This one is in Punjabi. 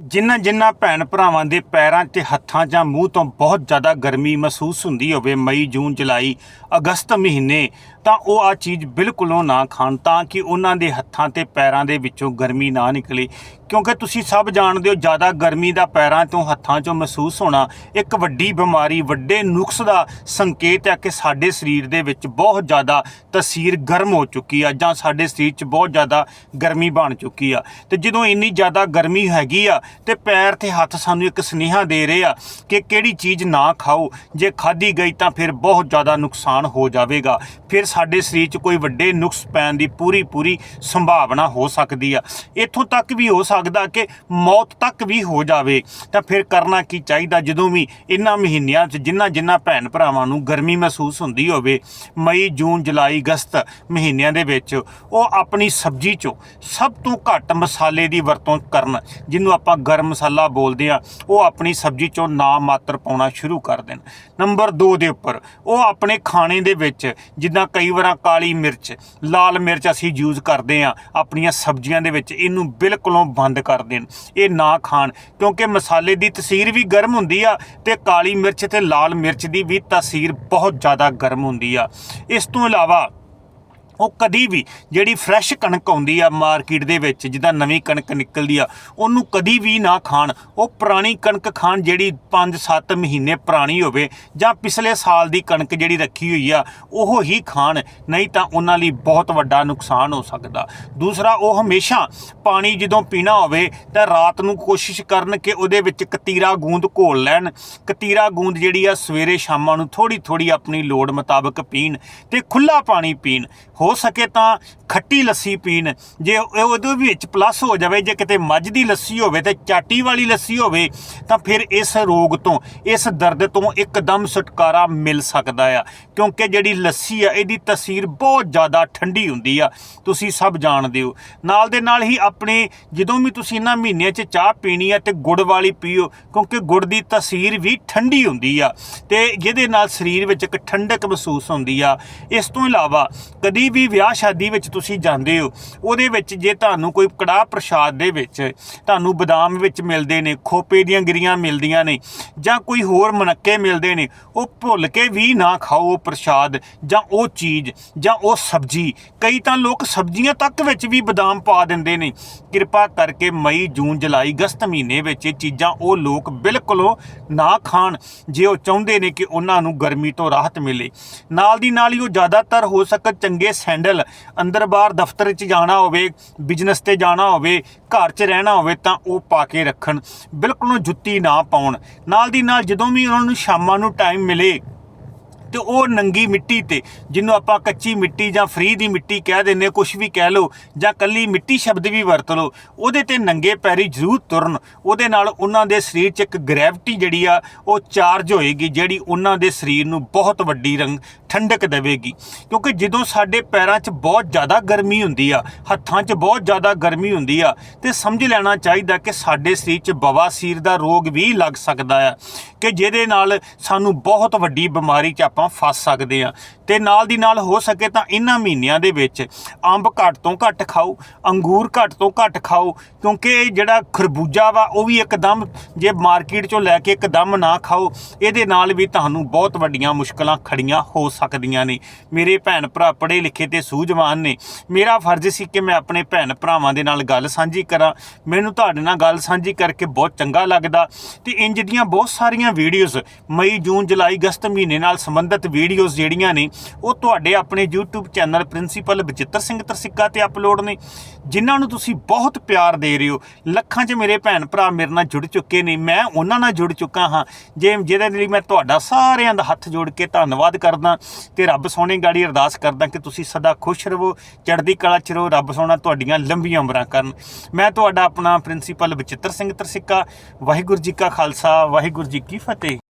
ਜਿਨ੍ਹਾਂ ਜਿਨ੍ਹਾਂ ਭੈਣ ਭਰਾਵਾਂ ਦੇ ਪੈਰਾਂ ਤੇ ਹੱਥਾਂ ਜਾਂ ਮੂੰਹ ਤੋਂ ਬਹੁਤ ਜ਼ਿਆਦਾ ਗਰਮੀ ਮਹਿਸੂਸ ਹੁੰਦੀ ਹੋਵੇ, ਮਈ, ਜੂਨ, ਜੁਲਾਈ, ਅਗਸਤ ਮਹੀਨੇ ਤਾਂ ਉਹ ਆ ਚੀਜ਼ ਬਿਲਕੁਲੋਂ ਨਾ ਖਾਣ, ਤਾਂ ਕਿ ਉਹਨਾਂ ਦੇ ਹੱਥਾਂ ਤੇ ਪੈਰਾਂ ਦੇ ਵਿੱਚੋਂ ਗਰਮੀ ਨਾ ਨਿਕਲੇ। ਕਿਉਂਕਿ ਤੁਸੀਂ ਸਭ ਜਾਣਦੇ ਹੋ, ਜ਼ਿਆਦਾ ਗਰਮੀ ਦਾ ਪੈਰਾਂ ਤੋਂ ਹੱਥਾਂ 'ਚੋਂ ਮਹਿਸੂਸ ਹੋਣਾ ਇੱਕ ਵੱਡੀ ਬਿਮਾਰੀ, ਵੱਡੇ ਨੁਕਸ ਦਾ ਸੰਕੇਤ ਹੈ ਕਿ ਸਾਡੇ ਸਰੀਰ ਦੇ ਵਿੱਚ ਬਹੁਤ ਜ਼ਿਆਦਾ ਤਸੀਰ ਗਰਮ ਹੋ ਚੁੱਕੀ ਆ, ਜਾਂ ਸਾਡੇ ਸਰੀਰ 'ਚ ਬਹੁਤ ਜ਼ਿਆਦਾ ਗਰਮੀ ਬਣ ਚੁੱਕੀ ਆ। ਤੇ ਜਦੋਂ ਇੰਨੀ ਜ਼ਿਆਦਾ ਗਰਮੀ ਹੈਗੀ ਆ, ਤੇ ਪੈਰ ਤੇ ਹੱਥ ਸਾਨੂੰ ਇੱਕ ਸੁਨੇਹਾ ਦੇ ਰਹੇ ਆ ਕਿ ਕਿਹੜੀ ਚੀਜ਼ ਨਾ ਖਾਓ, ਜੇ ਖਾਧੀ ਗਈ ਤਾਂ ਫਿਰ ਬਹੁਤ ਜ਼ਿਆਦਾ ਨੁਕਸਾਨ ਹੋ ਜਾਵੇਗਾ। ਫਿਰ ਸਾਡੇ ਸਰੀਰ 'ਚ ਕੋਈ ਵੱਡੇ ਨੁਕਸ ਪੈਣ ਦੀ ਪੂਰੀ ਪੂਰੀ ਸੰਭਾਵਨਾ ਹੋ ਸਕਦੀ ਆ। ਇੱਥੋਂ ਤੱਕ ਵੀ ਹੋ ਸਕਦਾ ਕਿ ਮੌਤ ਤੱਕ ਵੀ ਹੋ ਜਾਵੇ। ਤਾਂ ਫਿਰ ਕਰਨਾ ਕੀ ਚਾਹੀਦਾ? ਜਦੋਂ ਵੀ ਇਹਨਾਂ ਮਹੀਨਿਆਂ 'ਚ ਜਿਨ੍ਹਾਂ ਜਿਨ੍ਹਾਂ ਭੈਣ ਭਰਾਵਾਂ ਨੂੰ ਗਰਮੀ ਮਹਿਸੂਸ ਹੁੰਦੀ ਹੋਵੇ, ਮਈ, ਜੂਨ, ਜੁਲਾਈ, ਅਗਸਤ ਮਹੀਨਿਆਂ ਦੇ ਵਿੱਚ ਉਹ ਆਪਣੀ ਸਬਜ਼ੀ 'ਚੋਂ ਸਭ ਤੋਂ ਘੱਟ ਮਸਾਲੇ ਦੀ ਵਰਤੋਂ ਕਰਨ, ਜਿਹਨੂੰ ਆਪਾਂ ਗਰਮ ਮਸਾਲਾ ਬੋਲਦੇ ਆ, ਉਹ ਆਪਣੀ ਸਬਜ਼ੀ 'ਚੋਂ ਨਾ ਮਾਤਰ ਪਾਉਣਾ ਸ਼ੁਰੂ ਕਰ ਦੇਣ। ਨੰਬਰ 2 ਦੇ ਉੱਪਰ, ਉਹ ਆਪਣੇ ਖਾਣੇ ਦੇ ਵਿੱਚ ਜਿੱਦਾਂ ਕਈ ਵਾਰਾਂ ਕਾਲੀ ਮਿਰਚ, ਲਾਲ ਮਿਰਚ ਅਸੀਂ ਯੂਜ਼ ਕਰਦੇ ਆ ਆਪਣੀਆਂ ਸਬਜ਼ੀਆਂ ਦੇ ਵਿੱਚ, ਇਹਨੂੰ ਬਿਲਕੁਲੋਂ ਬੰਦ ਕਰ ਦੇਣ, ਇਹ ਨਾ ਖਾਣ। ਕਿਉਂਕਿ ਮਸਾਲੇ ਦੀ ਤਸੀਰ ਵੀ ਗਰਮ ਹੁੰਦੀ ਆ ਤੇ ਕਾਲੀ ਮਿਰਚ ਤੇ ਲਾਲ ਮਿਰਚ ਦੀ ਵੀ ਤਸੀਰ ਬਹੁਤ ਜ਼ਿਆਦਾ ਗਰਮ ਹੁੰਦੀ ਆ। ਇਸ ਤੋਂ ਇਲਾਵਾ ਉਹ ਕਦੀ ਵੀ ਜਿਹੜੀ ਫਰੈਸ਼ ਕਣਕ ਆਉਂਦੀ ਆ ਮਾਰਕੀਟ ਦੇ ਵਿੱਚ, ਜਿੱਦਾਂ ਨਵੀਂ ਕਣਕ ਨਿਕਲਦੀ ਆ, ਉਹਨੂੰ ਕਦੀ ਵੀ ਨਾ ਖਾਣ। ਉਹ ਪੁਰਾਣੀ ਕਣਕ ਖਾਣ ਜਿਹੜੀ 5-7 ਮਹੀਨੇ ਪੁਰਾਣੀ ਹੋਵੇ ਜਾਂ ਪਿਛਲੇ ਸਾਲ ਦੀ ਕਣਕ ਜਿਹੜੀ ਰੱਖੀ ਹੋਈ ਆ, ਉਹ ਹੀ ਖਾਣ। ਨਹੀਂ ਤਾਂ ਉਹਨਾਂ ਲਈ ਬਹੁਤ ਵੱਡਾ ਨੁਕਸਾਨ ਹੋ ਸਕਦਾ। ਦੂਸਰਾ, ਉਹ ਹਮੇਸ਼ਾ ਪਾਣੀ ਜਦੋਂ ਪੀਣਾ ਹੋਵੇ ਤਾਂ ਰਾਤ ਨੂੰ ਕੋਸ਼ਿਸ਼ ਕਰਨ ਕਿ ਉਹਦੇ ਵਿੱਚ ਕਤੀਰਾ ਗੂੰਦ ਘੋਲ ਲੈਣ। ਕਤੀਰਾ ਗੂੰਦ ਜਿਹੜੀ ਆ, ਸਵੇਰੇ ਸ਼ਾਮਾਂ ਨੂੰ ਥੋੜੀ ਥੋੜੀ ਆਪਣੀ ਲੋੜ ਮੁਤਾਬਕ ਪੀਣ ਤੇ ਖੁੱਲਾ ਪਾਣੀ ਪੀਣ। ਹੋ ਹੋ ਸਕੇ ਤਾਂ ਖੱਟੀ ਲੱਸੀ ਪੀਣ। ਜੇ ਉਹਦੇ ਵਿੱਚ ਪਲੱਸ ਹੋ ਜਾਵੇ, ਜੇ ਕਿਤੇ ਮੱਝ ਦੀ ਲੱਸੀ ਹੋਵੇ ਤੇ ਚਾਟੀ ਵਾਲੀ ਲੱਸੀ ਹੋਵੇ, ਤਾਂ ਫਿਰ ਇਸ ਰੋਗ ਤੋਂ, ਇਸ ਦਰਦ ਤੋਂ ਇੱਕਦਮ ਛੁਟਕਾਰਾ ਮਿਲ ਸਕਦਾ ਆ। ਕਿਉਂਕਿ ਜਿਹੜੀ ਲੱਸੀ ਆ, ਇਹਦੀ ਤਸੀਰ ਬਹੁਤ ਜ਼ਿਆਦਾ ਠੰਡੀ ਹੁੰਦੀ ਆ। ਤੁਸੀਂ ਸਭ ਜਾਣਦੇ ਹੋ। ਨਾਲ ਦੇ ਨਾਲ ਹੀ ਆਪਣੇ, ਜਦੋਂ ਵੀ ਤੁਸੀਂ ਇਹਨਾਂ ਮਹੀਨਿਆਂ 'ਚ ਚਾਹ ਪੀਣੀ ਆ ਤੇ ਗੁੜ ਵਾਲੀ ਪੀਓ, ਕਿਉਂਕਿ ਗੁੜ ਦੀ ਤਸੀਰ ਵੀ ਠੰਡੀ ਹੁੰਦੀ ਆ ਤੇ ਜਿਹਦੇ ਨਾਲ ਸਰੀਰ ਵਿੱਚ ਇੱਕ ਠੰਡਕ ਮਹਿਸੂਸ ਹੁੰਦੀ ਆ। ਇਸ ਤੋਂ ਇਲਾਵਾ ਕਦੀ ਵੀ ਵਿਆਹ ਸ਼ਾਦੀ ਵਿੱਚ ਤੁਸੀਂ ਜਾਂਦੇ ਹੋ, ਉਹਦੇ ਵਿੱਚ ਜੇ ਤੁਹਾਨੂੰ ਕੋਈ ਕੜਾਹ ਪ੍ਰਸ਼ਾਦ ਦੇ ਵਿੱਚ ਤੁਹਾਨੂੰ ਬਦਾਮ ਵਿੱਚ ਮਿਲਦੇ ਨੇ, ਖੋਪੇ ਦੀਆਂ ਗਿਰੀਆਂ ਮਿਲਦੀਆਂ ਨੇ ਜਾਂ ਕੋਈ ਹੋਰ ਮਨੱਕੇ ਮਿਲਦੇ ਨੇ, ਉਹ ਭੁੱਲ ਕੇ ਵੀ ਨਾ ਖਾਓ ਉਹ ਪ੍ਰਸ਼ਾਦ ਜਾਂ ਉਹ ਚੀਜ਼ ਜਾਂ ਉਹ ਸਬਜ਼ੀ। ਕਈ ਤਾਂ ਲੋਕ ਸਬਜ਼ੀਆਂ ਤੱਕ ਵਿੱਚ ਵੀ ਬਦਾਮ ਪਾ ਦਿੰਦੇ ਨੇ। ਕਿਰਪਾ ਕਰਕੇ ਮਈ, ਜੂਨ, ਜੁਲਾਈ, ਅਗਸਤ ਮਹੀਨੇ ਵਿੱਚ ਇਹ ਚੀਜ਼ਾਂ ਉਹ ਲੋਕ ਬਿਲਕੁਲੋਂ ਨਾ ਖਾਣ, ਜੇ ਉਹ ਚਾਹੁੰਦੇ ਨੇ ਕਿ ਉਹਨਾਂ ਨੂੰ ਗਰਮੀ ਤੋਂ ਰਾਹਤ ਮਿਲੇ। ਨਾਲ ਦੀ ਨਾਲ ਹੀ ਉਹ ਜ਼ਿਆਦਾਤਰ ਹੋ ਸਕੇ ਚੰਗੇ ਸੈਂਡਲ ਅੰਦਰ ਬਾਹਰ ਦਫ਼ਤਰ 'ਚ ਜਾਣਾ ਹੋਵੇ ਬਿਜ਼ਨਸ ਤੇ ਜਾਣਾ ਹੋਵੇ, ਘਰ 'ਚ ਰਹਿਣਾ ਹੋਵੇ ਤਾਂ ਉਹ ਪਾ ਕੇ ਰੱਖਣ। ਬਿਲਕੁਲ ਜੁੱਤੀ ਨਾ ਪਾਉਣ। ਨਾਲ ਦੀ ਨਾਲ ਜਦੋਂ ਵੀ ਉਹਨਾਂ ਨੂੰ ਸ਼ਾਮਾਂ ਨੂੰ ਟਾਈਮ ਮਿਲੇ ਤੇ ਉਹ ਨੰਗੀ ਮਿੱਟੀ ਤੇ, ਜਿਹਨੂੰ ਆਪਾਂ ਕੱਚੀ ਮਿੱਟੀ ਜਾਂ ਫਰੀ ਦੀ ਮਿੱਟੀ ਕਹਿ ਦਿੰਦੇ ਕੁਝ ਵੀ ਕਹਿ ਲਓ ਜਾਂ ਕੱਲੀ ਮਿੱਟੀ ਸ਼ਬਦ ਵੀ ਵਰਤ ਲਓ, ਉਹਦੇ ਤੇ ਨੰਗੇ ਪੈਰੀ ਜ਼ਰੂਰ ਤੁਰਨ। ਉਹਦੇ ਨਾਲ ਉਹਨਾਂ ਦੇ ਸਰੀਰ 'ਚ ਇੱਕ ਗ੍ਰੈਵਿਟੀ ਜਿਹੜੀ ਆ, ਉਹ ਚਾਰਜ ਹੋਏਗੀ, ਜਿਹੜੀ ਉਹਨਾਂ ਦੇ ਸਰੀਰ ਨੂੰ ਬਹੁਤ ਵੱਡੀ ਰੰਗ ਠੰਡਕ ਦੇਵੇਗੀ। ਕਿਉਂਕਿ ਜਦੋਂ ਸਾਡੇ ਪੈਰਾਂ 'ਚ ਬਹੁਤ ਜ਼ਿਆਦਾ ਗਰਮੀ ਹੁੰਦੀ ਆ, ਹੱਥਾਂ 'ਚ ਬਹੁਤ ਜ਼ਿਆਦਾ ਗਰਮੀ ਹੁੰਦੀ ਆ, ਤੇ ਸਮਝ ਲੈਣਾ ਚਾਹੀਦਾ ਕਿ ਸਾਡੇ ਸਰੀਰ 'ਚ ਬਵਾਸੀਰ ਦਾ ਰੋਗ ਵੀ ਲੱਗ ਸਕਦਾ ਆ, ਕਿ ਜਿਹਦੇ ਨਾਲ ਸਾਨੂੰ ਬਹੁਤ ਵੱਡੀ ਬਿਮਾਰੀ 'ਚ ਆਪਾਂ ਫਸ ਸਕਦੇ ਆ। ਤੇ ਨਾਲ ਦੀ ਨਾਲ ਹੋ ਸਕੇ ਤਾਂ ਇਹਨਾਂ ਮਹੀਨਿਆਂ ਦੇ ਵਿੱਚ ਅੰਬ ਘੱਟ ਤੋਂ ਘੱਟ ਖਾਓ, ਅੰਗੂਰ ਘੱਟ ਤੋਂ ਘੱਟ ਖਾਓ, ਕਿਉਂਕਿ ਜਿਹੜਾ ਖਰਬੂਜਾ ਵਾ, ਉਹ ਵੀ ਇੱਕਦਮ ਜੇ ਮਾਰਕੀਟ 'ਚੋਂ ਲੈ ਕੇ ਇੱਕਦਮ ਨਾ ਖਾਓ, ਇਹਦੇ ਨਾਲ ਵੀ ਤੁਹਾਨੂੰ ਬਹੁਤ ਵੱਡੀਆਂ ਮੁਸ਼ਕਲਾਂ ਖੜੀਆਂ ਹੋ ਸਕਦੀਆਂ ਨੇ। ਮੇਰੇ ਭੈਣ ਭਰਾ ਪੜ੍ਹੇ ਲਿਖੇ ਤੇ ਸੂਝਵਾਨ ਨੇ। ਮੇਰਾ ਫਰਜ਼ ਸੀ ਕਿ ਮੈਂ ਆਪਣੇ ਭੈਣ ਭਰਾਵਾਂ ਦੇ ਨਾਲ ਗੱਲ ਸਾਂਝੀ ਕਰਾਂ। ਮੈਨੂੰ ਤੁਹਾਡੇ ਨਾਲ ਗੱਲ ਸਾਂਝੀ ਕਰਕੇ ਬਹੁਤ ਚੰਗਾ ਲੱਗਦਾ। ਤੇ ਇੰਜ ਦੀਆਂ ਬਹੁਤ ਸਾਰੀਆਂ ਵੀਡੀਓਜ਼ ਮਈ, ਜੂਨ, ਜੁਲਾਈ, ਅਗਸਤ ਮਹੀਨੇ ਨਾਲ ਸੰਬੰਧਿਤ ਵੀਡੀਓਜ਼ ਜਿਹੜੀਆਂ ਨੇ, ਉਹ ਤੁਹਾਡੇ ਆਪਣੇ YouTube channel principal Bachittar Singh Tarsikka ਤੇ ਅਪਲੋਡ ਨੇ। ਜਿਨ੍ਹਾਂ ਨੂੰ ਤੁਸੀਂ ਬਹੁਤ ਪਿਆਰ ਦੇ ਰਹੇ ਹੋ। ਲੱਖਾਂ 'ਚ ਮੇਰੇ ਭੈਣ ਭਰਾ ਮੇਰੇ ਨਾਲ ਜੁੜ ਚੁੱਕੇ ਨੇ। ਮੈਂ ਉਹਨਾਂ ਨਾਲ ਜੁੜ ਚੁੱਕਾ ਹਾਂ। ਜੇ ਜਿਹਦੇ ਲਈ ਮੈਂ ਤੁਹਾਡਾ ਸਾਰਿਆਂ ਦਾ ਹੱਥ ਜੋੜ ਕੇ ਧੰਨਵਾਦ ਕਰਦਾ। ਤੇ ਰੱਬ ਸੋਹਣੇ ਗਾੜੀ ਅਰਦਾਸ ਕਰਦਾ ਕਿ ਤੁਸੀਂ ਸਦਾ ਖੁਸ਼ ਰਹੋ, ਚੜ੍ਹਦੀ ਕਲਾ 'ਚ ਰਹੋ, ਰੱਬ ਸੋਹਣਾ ਤੁਹਾਡੀਆਂ ਲੰਬੀਆਂ ਉਮਰਾਂ ਕਰਨ। ਮੈਂ ਤੁਹਾਡਾ ਆਪਣਾ ਪ੍ਰਿੰਸੀਪਲ ਬਚਿੱਤਰ ਸਿੰਘ ਤਰਸਿੱਕਾ, ਵਾਹਿਗੁਰੂ ਜੀ ਕਾ ਖਾਲਸਾ, ਵਾਹਿਗੁਰੂ ਜੀ ਕੀ ਫਤਿਹ।